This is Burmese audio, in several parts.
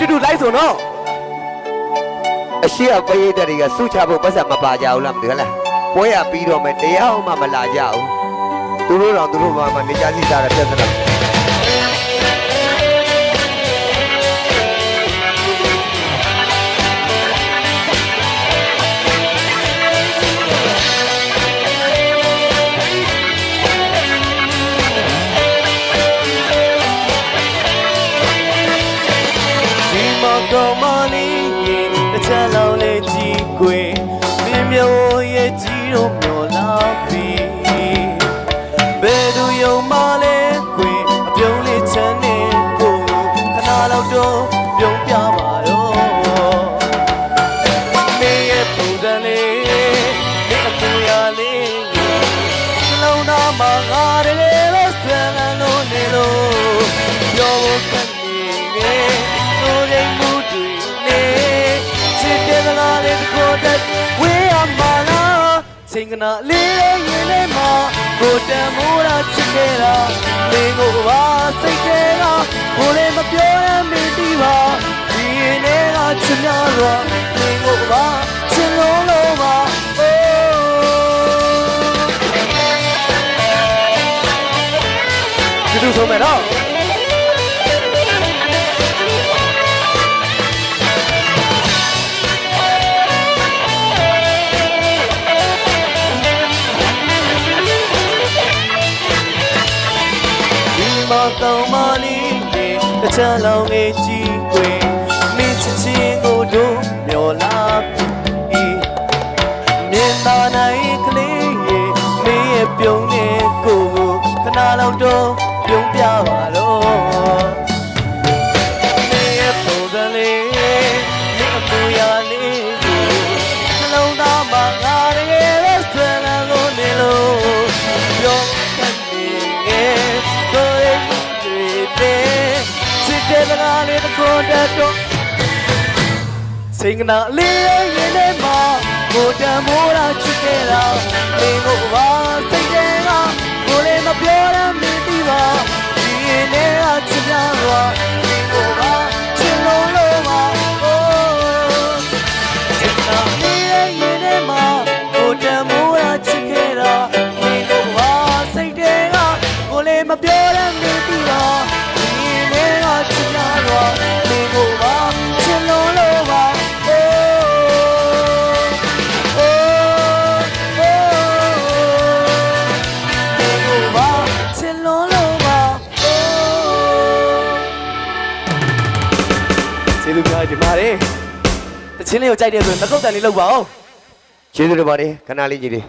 တူတူလိုက်ဆိုနော်အရှိအပရိသတ်တွေကစုချဖို့ပတ်စံမပါကြဘူးလားမသိဘူးလားပွဲရပြီးတော့မယ်တရားမှမလာကြဘူးသူတို့တော့သူတို့ဘာမှနေကြစီစားတဲ့ပြဿနာ ကြည့်တော့မျောလာပြီဘယ်သူယုံမလဲကွယ်အပြုံးလေးချမ်းနေကိုခဏလောက်တော့ပြုံးပြပါတော့မင်းရဲ့ပုံစံလေးမင်းအပူရလေးနှလုံးသားမှာငါတ ချိန်ကနာလေးရဲ့ရင်ထဲမှာကိုတန်မိုးတာချစ်ခဲ့တာမင်းကိုပါစိတ်ထဲကကိုလည်းမပြောရမင်းဒီပါဒီရင်ထဲကချစ်များတော့မင်းကိုပါချစ်လို့လို့ပါ Oh တူတူဆိုမယ်နော် ဒီမှာတောင်မလေးတွေတချမ်းလောင်ငယ်ကြီးကွယ်မင်းချစ်ချင်းကိုတို့မျောလာပြီမြင်သာနိုင်ကလေးရေမင်းရဲ့ပြုံးနေကိုကိုခဏလောက်တော့ပြုံးပြပါတော့ လေးတစ်ခုတည်းတော့စင်ကနာလေးရဲ့ရင်ထဲမှာကိုတန်မိုးတာချစ်ခဲ့တာမင်းကိုပါစိတ်ထဲကကိုလည်းမပြောရမင်းဒီပါဒီရင်ထဲကချစ်များတော့မင်းကိုပါချစ်လို့လို့ပါ Oh စင်ကနာလေးရဲ့ရင်ထဲမှာကိုတန်မိုး ကျေးဇူးများတင်ပါတယ်တချင်းလေးကိုကြိုက်တယ်ဆိုရင်တစ်ခုတ်တန်လေးလောက်ပါဦးကျေးဇူးတင်ပါတယ်ခဏလေးကြီးလေး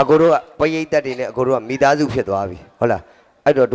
အကိုတို့ကပရိသတ်တွေနဲ့အကိုတို့ကမိသားစုဖြစ်သွားပြီဟုတ်လားအဲ့တော့